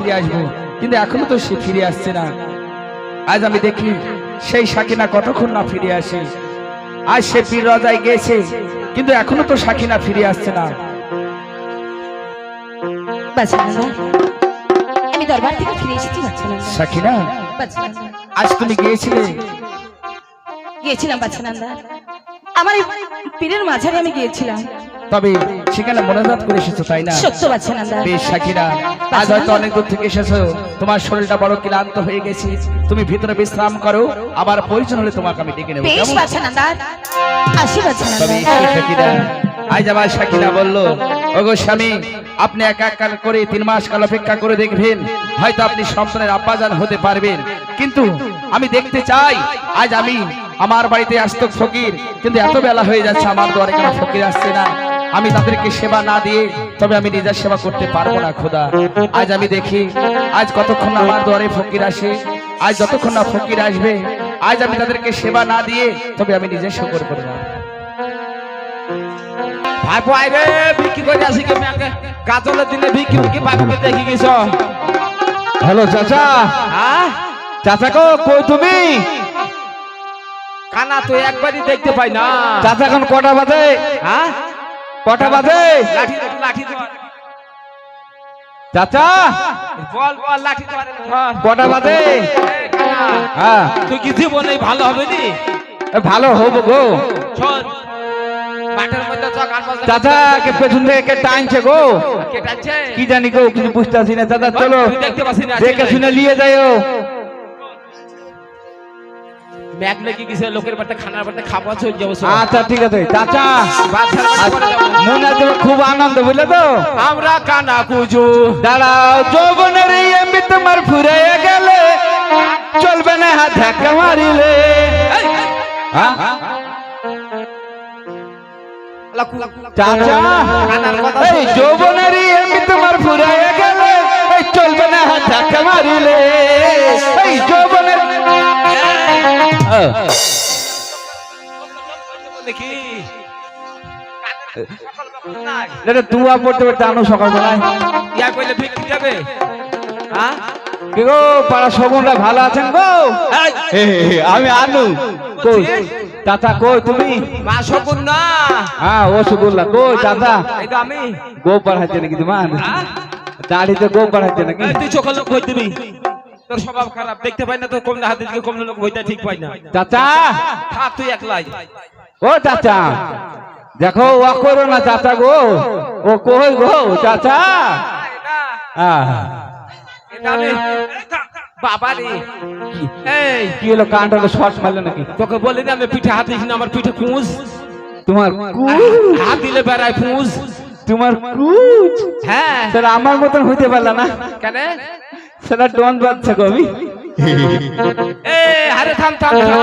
ফিরে আসব। কিন্তু এখনও তো সে ফিরে আসছে না। আজ আমি দেখি সেই সাকিনা কতক্ষণ না ফিরে আসে। আজ সে পীর রাজায় গিয়েছে কিন্তু এখনও তো সাকিনা ফিরে আসছে না। আমি দরবার থেকে ফিরে এসেছি সাকিনা আজ তুমি গিয়েছিলে? গিয়েছিলাম বাচ্চানন্দা আমার পীরের মাঝারে আমি গিয়েছিলাম। তবে সেখানে মনোজাত করে এসেছ তাই না? বেশ সাকিনা আজ হয়তো অনেক দূর থেকে এসেছ। তোমার শরীরটা বড় ক্লান্ত হয়ে গেছে। তুমি ভিতরে বিশ্রাম করো আবার প্রয়োজন হলে তোমাকে আমি ডেকে নেব। তবে বাচ্চানন্দা আজ আবার সাকিনা বলল ওগো স্বামী আপনি এক এক কাল করে তিন মাস কাল অপেক্ষা করে দেখবেন। হয়তো আপনি সন্তানের আব্বাজান হতে পারবেন। কিন্তু আমি দেখতে চাই আজ আমি আমার বাড়িতে আসতো ফকির কিন্তু এত বেলা হয়ে যাচ্ছে আমার দ্বারে কোনো ফকির আসছে না। আমি তাদেরকে সেবা না দিয়ে তবে আমি নিজের সেবা করতে পারব না খোদা। আজ আমি দেখি আজ কতক্ষণ আমার দ্বারে ফকির আসে আজ যতক্ষণ না ফকির আসবে আজ আমি তাদেরকে সেবা না দিয়ে তবে আমি নিজে শুকর করব। না ভাই ভাই বিক্রি করে আসি কে আমাকে দিনে বিক্রি বিক্রি ভাবিকে দেখি গেছ? হ্যালো চাচা। হ্যাঁ? চাচা কো কই তুমি? কানা তো একবারই দেখতে পাই না। চাচা এখন কটা বাজে? হ্যাঁ? কটা বাজে? লাঠি লাঠি চাচা? বল বল লাঠি ধর। কটা বাজে? হ্যাঁ। তুই কি জীবনে ভালো হবে নি? ভালো হব গো। চাচা কে পেছন থেকে কে টানছে গো? কি জানি গো কিছু বুঝতে পারছি না। চাচা চলো। দেখে শুনে নিয়ে যাইও ম্যাগ লেগে গেছে লোকের বাড়িতে খানার বাড়িতে খাবার চলে যাব আচ্ছা ঠিক আছে। চাচা বাচ্চার বাড়ি পরে যাব। মনে আছে খুব আনন্দ বুঝলে তো? আমরা কানা কুজু দাঁড়াও যৌবনের এই তোমার ফুরে গেলে চলবে না হাত ধাক্কা মারিলে। চাচা তোমার এটা দুয়া পড়তে পড়তে আনো সকালবেলায়। ইয়া কইলে বিক্রি যাবে হ্যাঁ? কি গো পাড়া শোভনরা ভালো আছেন গো? এই, হে, হে, হে, আমি আনু। কই? চাচা কই তুমি? মা শকুন না হ্যাঁ ও সুগুল্লা কই চাচা? এই তো আমি। গো পাড়াইছে নাকি তোমার? হ্যাঁ? দাড়িতে গো পাড়াইছে নাকি? তুই চোখের লোক হই দিবি তোর স্বভাব খারাপ দেখতে পাই না তো কমলে হাতে দিকে কমলে লোক হইতে ঠিক পাই না। তুই একলাই। ও চাচা! দেখো ও করো না চাচা গো। ও কই গো চাচা? বাবা রে এই কি হলো কানটা শর্ট মারলো নাকি? তোকে বলি না আমি পিঠে হাত না আমার পিঠে কুঁজ। তোমার হাত দিলে বেড়ায় কুঁজ। তোমার কুচ হ্যাঁ। সেটা আমার মতন হইতে পারলা না। কেন? সেটা ডন বাচ্চা আমি। এ আরে থাম থাম থাম।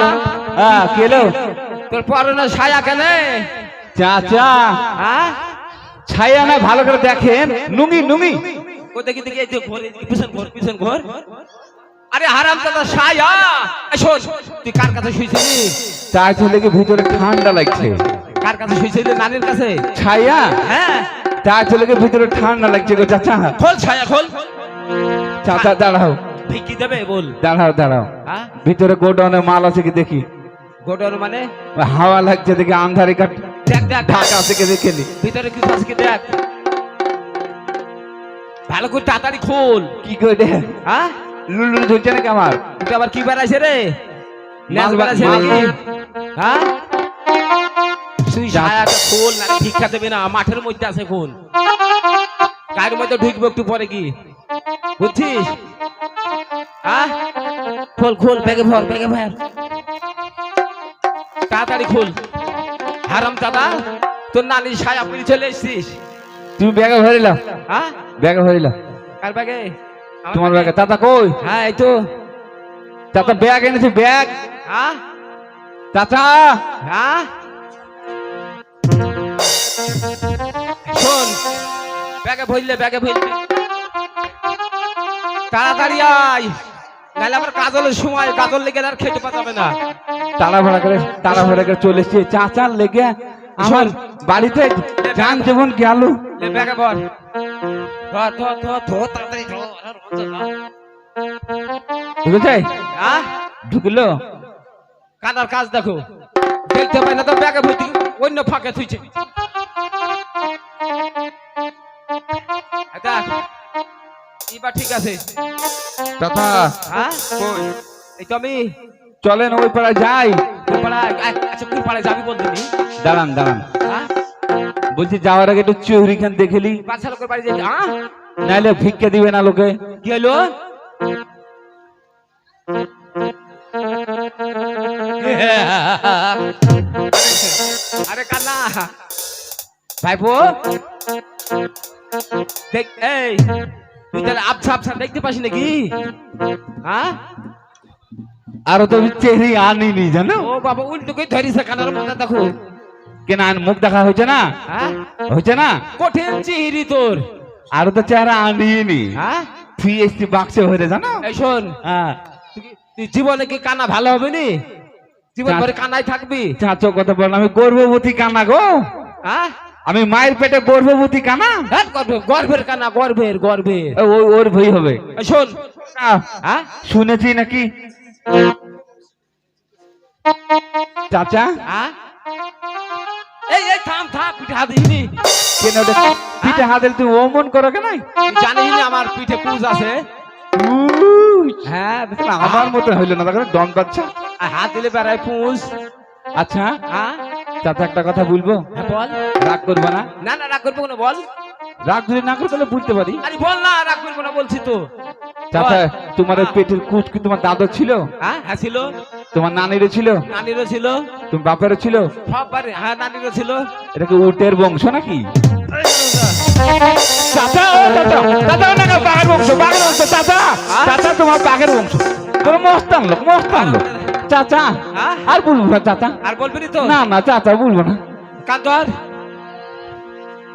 হ্যাঁ কি হলো? তোর পরনে ছায়া কেন? চাচা হ্যাঁ? ছায়া না ভালো করে দেখেন। নুঙ্গি নুঙ্গি ও দেখি দেখি এই ঘর পিছন ঘর পিছন ঘর। আরে হারাম দাদা ছায়া। শোন তুই কার কাছে শুইছিলি? তার ছেলে কি ভিতরে ঠান্ডা লাগছে। কার কাছে শুইছিলি? নানির কাছে? ছায়া? হ্যাঁ। তার ছেলে কি ভিতরে ঠান্ডা লাগছে গো চাচা। খোল ছায়া খোল। চাচা দাঁড়াও। ভিকি দেবে বল। দাঁড়াও দাঁড়াও। হ্যাঁ? ভিতরে গোডাউনে মাল আছে কি দেখি? গোডাউন মানে? হাওয়া লাগছে দেখি আন্ধারে কাট দেখ দেখ। ঢাকা আছে কি দেখে ভিতরে কিছু আছে কি দেখ? ভালো করে তাড়াতাড়ি খোল। কি করে হ্যাঁ? লুলু ধরছে নাকি আমার? তুই আবার কি বেড়াইছে রে? ন্যাস বেড়াইছে নাকি? হ্যাঁ? তুই ছায়াটা খোল না ভিক্ষা দেবে না। মাঠের মধ্যে আছে খুন কার মধ্যে ঢুকবো একটু পরে কি? বুঝছিস? হ্যাঁ? খোল খোল ব্যাগে ভর ব্যাগে ভর। তাড়াতাড়ি খোল। হারাম দাদা তোর নানি ছায়া পরে চলে এসছিস। তুমি ব্যাগে ভরিলা হ্যাঁ? ব্যাগে ভরিলা কার ব্যাগে? তোমার ব্যাগে। চাচা কই? হ্যাঁ এই তো। চাচা ব্যাগ এনেছি ব্যাগ। হ্যাঁ? চাচা! হ্যাঁ? শোন ব্যাগে ভরলে ব্যাগে ভরলে। তাড়াতাড়ি আয়। নাহলে আবার কাজলের সময় কাজল লেগে আর খেতে পাওয়া যাবে না। তাড়াহুড়া করে তাড়াহুড়া করে চলে এসছে। চাচার লেগে আমার বাড়িতে যান যেমন গেল ঢুকেছে? হ্যাঁ? ঢুকলো? কানার কাজ দেখো। দেখতে পাই না তো ব্যাগে ভর্তি অন্য ফাঁকে থুইছে। এবার ঠিক আছে। চাচা হ্যাঁ? এই তো আমি। চলেন ওই পাড়ায় যাই। আচ্ছা কুলপাড়ায় যাবি বলছিনি দাঁড়ান দাঁড়ান। হ্যাঁ? বলছি যাওয়ার আগে একটু চৌরি খান দেখেলি বাচ্চা লোকের বাড়ি যাই হ্যাঁ নাইলে ভিক্ষা দিবে না লোকে। কি হলো? আরে কান্না। ভাইপো দেখ এই। তাহলে আবছা আবছা দেখতে পাস নাকি? হ্যাঁ? আরও তো চেহারি আনিনি জানো? ও বাবা উল্টো করে ধরিস কানার মধ্যে দেখো। কেন মুখ দেখা হয়েছে না? হ্যাঁ? হয়েছে না? কঠিন চিহিরি তোর। আরও তো চেহারা আনিনি। হ্যাঁ? ফিএসটি বাক্সে হয়ে জানো? এই শোন। হ্যাঁ। জীবনে কি কানা ভালো হবে নি? জীবন ভরে কানাই থাকবি? চাচো কথা বল আমি গর্ভবতী কানা গো। হ্যাঁ? আমি মায়ের পেটে গর্ভবতী কানা? হ্যাঁ, গর্ভের কানা গর্ভের গর্ভের। ওই ওর ভই হবে। শোন। হ্যাঁ? শুনেছি নাকি? চাচা? হ্যাঁ? এই এই থাম থাম পিঠে হাত কেন পিঠে হাতের তুই ওমন করো কেন? জানিস না আমার পিঠে কুজ আছে। হ্যাঁ আমার মতো হইল না দেখো ডন বাচ্চা হাত দিলে বেড়ায় পুষ আচ্ছা। চাচা একটা কথা বলব? হ্যাঁ, বল। রাগ করবে না? না না রাগ করব না বল। রাগ যদি না করে তাহলে বুঝতে পারি। আরে বল না রাগ করব না বলছি তো। চাচা তোমার পেটের কুচ কি তোমার ছিল? হ্যাঁ হ্যাঁ ছিল। তোমার নানিরও ছিল? নানিরও ছিল। তোমার বাপেরও ছিল? সব বাড়ি হ্যাঁ নানিরও ছিল। এটা কি উটের বংশ নাকি? চাচা চাচা চাচা না না, বাঘের বংশ বাঘের বংশ চাচা। চাচা তোমার বাঘের বংশ। তোর মস্তান লোক মস্তান লোক। চাচা হ্যাঁ? আর বলব না চাচা। আর বলবি তো? না না চাচা বলব না। কান ধর।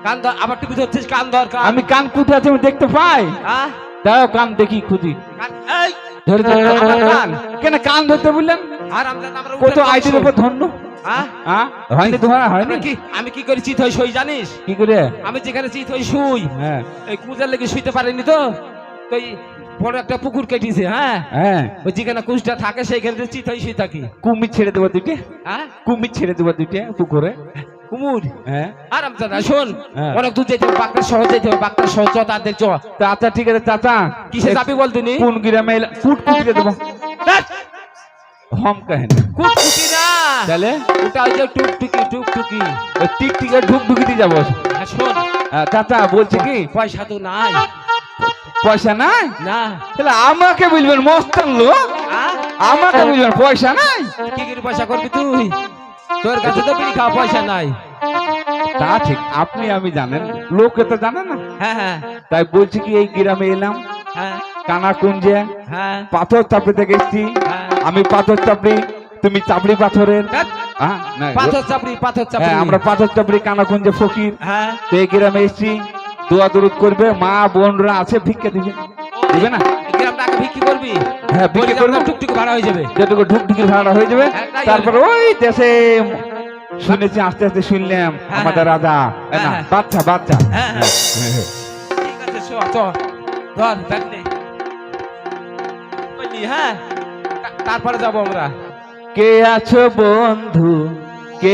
কান ধর আবার টিভি ধরছিস কান ধর আমি কান কুঠে আছে আমি দেখতে পাই। হ্যাঁ? দাও কান দেখি খুঁজি। ধরে ধরে কান। কেন কান। ধরতে বললেন? আর আমরা আমরা কত আইটির উপর ধন্য হ্যাঁ? হয়নি তোমার হয়নি। কি আমি কি করে চিত হই শুই জানিস? কি করে? আমি যেখানে চিত হই শুই। হ্যাঁ। এই কুজার লেগে শুইতে পারিনি তো। বড় একটা পুকুর কেটেছে হ্যাঁ? হ্যাঁ। ওই যেখানে কুচটা থাকে সেইখানে চিত হই শুই থাকি। কুমির ছেড়ে দেবো দুইটে? হ্যাঁ? কুমির ছেড়ে দেবো দুইটে পুকুরে? কুমুর? হ্যাঁ। শোন। হ্যাঁ। অনেক দূর যেতে হবে বাগদার শহর যেতে হবে বাগদার শহর চ তাদের চ। চাচা ঠিক আছে চাচা। কিসে যাবি বল তুমি? কোন গ্রামে এলা- কুটিয়ে দেবো। হম কাহেন কুটকুটি না তাহলে? ওটা ওই যে টুকটুকি টুকটুকি। ওই টিক ঢুক ঢুকিতে যাব। হ্যাঁ শোন। হ্যাঁ, চাচা বলছি কি? পয়সা তো নাই। পয়সা নাই? না। তাহলে আমাকে বলবেন মস্তান লোক? আমাকে বলবেন পয়সা নাই? কি করে পয়সা করবি তুই? তোর কাছে তো বিড়ি খাওয়া পয়সা নাই। তা ঠিক আপনি আমি জানেন। লোকে তো জানে না। হ্যাঁ হ্যাঁ। তাই বলছি কি এই গ্রামে এলাম। হ্যাঁ। কানা কুঞ্জে হ্যাঁ। পাথর চাপড়িতে গেছি হ্যাঁ। আমি পাথর চাপড়ি তুমি চাপড়ি পাথরের। হ্যাঁ, পাথর চাপড়ি পাথর চাপড়ি। হ্যাঁ, আমরা পাথর চাপড়ি কানা কুঞ্জে ফকির। হ্যাঁ। তো এই গ্রামে এসছি। দোয়া দরুদ করবে মা বোনরা আছে ভিক্ষা দিবে। দিবে না? করবি? হ্যাঁ বিক্রি করব। টুকটুকি ভাড়া হয়ে যাবে। যেটুকু ভাড়া হয়ে যাবে। হ্যাঁ, তারপর ওই দেশে শুনেছি আস্তে আস্তে শুনলাম হ্যাঁ, আমাদের রাজা না? হ্যাঁ। বাচ্চা বাচ্চা। হ্যাঁ হ্যাঁ। ঠিক আছে ধর হ্যাঁ। তারপরে যাব আমরা। কে আছো বন্ধু? কে